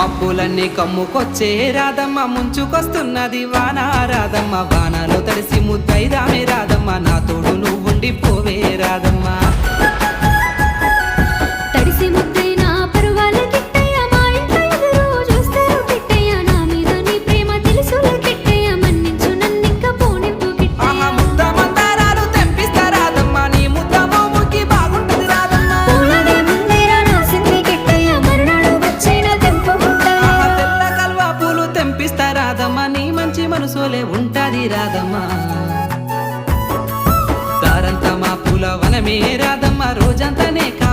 మబ్బులన్నీ కమ్ముకొచ్చే రాధమ్మ ముంచుకొస్తున్నది వాన. రాధమ్మ వానలో తడిసి ముద్దైదామే రాధమ్మ. నా తోడు నువ్వుండి రాధమ్మ. మంచి మనసులే ఉంటది రాధమ్మ. దారంతా మా పూల వనమే రాధమ్మ రోజంతానే కా